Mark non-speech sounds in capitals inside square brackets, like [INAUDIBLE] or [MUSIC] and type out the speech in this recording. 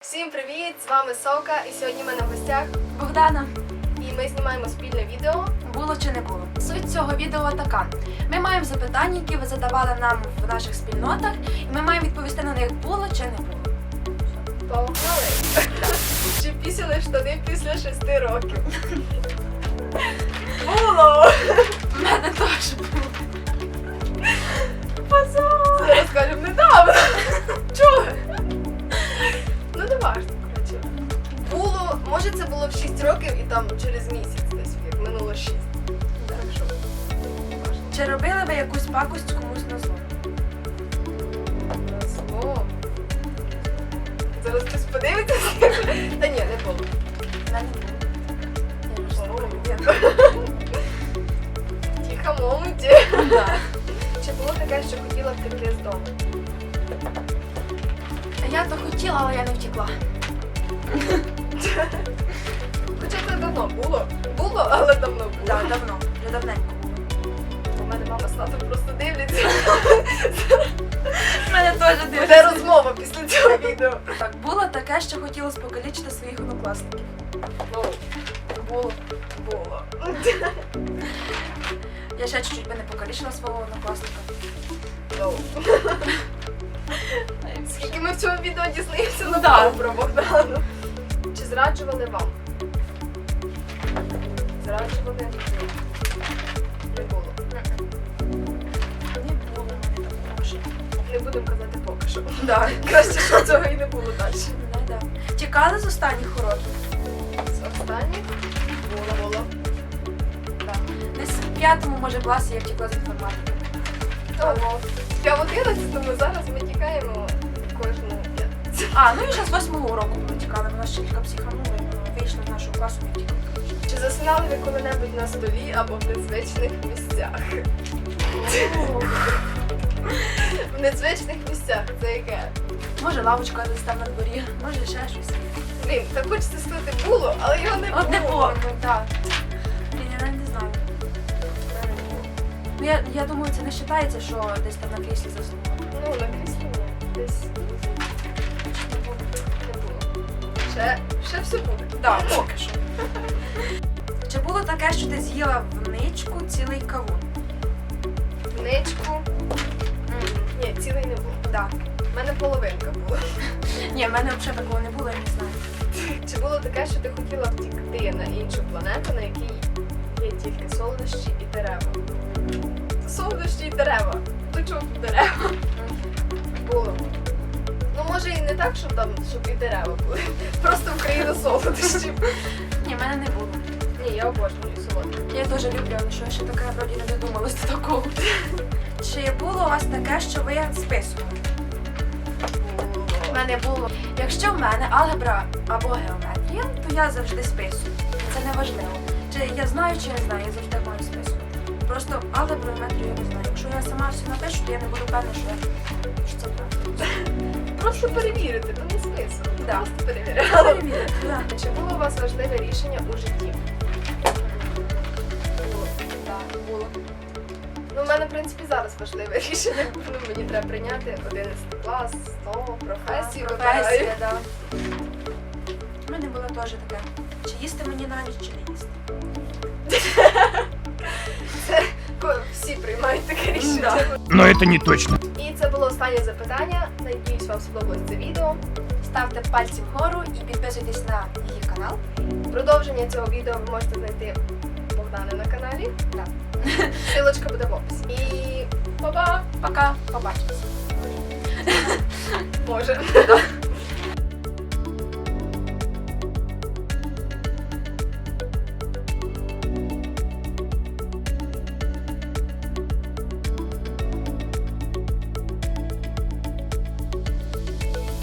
Всім привіт! З вами Сока, і сьогодні ми на гостях. Богдана, І ми знімаємо спільне відео. було чи не було? Суть цього відео така: ми маємо запитання, які ви задавали нам в наших спільнотах, і ми маємо відповісти на них було чи не було. Погнали! [LAUGHS] Чи пісяли штани після шести років? Може це було в 6 років і там через місяць десь, як минуло 6. Так що. Чи робили ви якусь пакость комусь на зло? Зло. Зараз хтось подивиться. Та ні, не було. Пам'ятаю. Тихо, мовчи. Чи було таке, що хотіла втекти з дому? Я то хотіла, але я не втекла. Хоча це давно було. Було, але давно було. Так, давно, вже давненько. У мене мама з татом просто дивляться. У мене теж Буде розмова після цього відео. Так, було таке, що хотілося покалічити своїх однокласників. Ну, Було. було. Я ще чуть-чуть би не покалічила свого однокласника. Скільки ми в цьому відео дізнаємося Ну, на да. про Богдану. Зраджували вам? Зраджували? Не було. Не було мене такого. Не будемо казати поки що. Да. Краще, щоб цього і не було далі. Ну, да. Тікали з останніх уроків? З останніх було було. Так. Десь в п'ятому, може, класі я втекла з інформатики. Я в 11 зараз ми тікаємо кожну. А, ну і ще з восьмого уроку ми тікали. Вона ще кілька психанула, і вийшли з нашого класу і втікли. Чи засинали ви коли-небудь на столі або в незвичних місцях? В незвичних місцях це яке? Може, лавочка десь там на дворі, може ще щось. Блін, так хочеться сказати було, але його не було. От не було, ну так. Блін, я навіть не знаю. Ну, я, я думаю, це не вважається, що десь там на кріслі заснула. Ну, на кріслі ні. Десь Ще, ще все буде. Так, поки що. Чи було таке, що ти з'їла в ничку цілий кавун? Ничку. Ні, цілий не було. Так. У мене половинка була. Ні, в мене взагалі такого не було, я не знаю. Чи було таке, що ти хотіла втікти на іншу планету, на якій є тільки солодощі і дерева? Солодощі і дерева. До чого тут дерева? Було. Може і не так, щоб там, щоб і дерева були. [LAUGHS] Просто в країну солодощів. Ні, в мене не було. Ні, я обожнюю солодке. Я дуже люблю, але що я ще таке вроді не додумалась до такого. Чи було у вас таке, що ви списували? У мене було. Якщо в мене алгебра або геометрія, то я завжди списую. Це не важливо. Чи я знаю, чи не знаю, я завжди маю списувати. Просто алгебру геометрію я не знаю. Якщо я сама все напишу, то я не буду певна, що, я, що це правда. Просто перевірити, то не смисл. Да. Просто перевіряли. Да. Чи було у вас важливе рішення у житті? Було. Да, було. Ну, в мене, в принципі, зараз важливе рішення. Ну, мені треба прийняти 11 клас, знову професію. Професія, да. У мене було теж таке. Чи їсти мені на ніч, чи не їсти? [LAUGHS] Це всі приймають таке рішення. Но это не точно. І це було останнє запитання. Надіюсь, вам сподобалось це відео. Ставте пальці вгору і підписуйтесь на її канал. Продовження цього відео ви можете знайти у Богдана на каналі. Да. [LAUGHS] Силочка буде в описі. І па-па! Пока, побачимось. [LAUGHS] Може.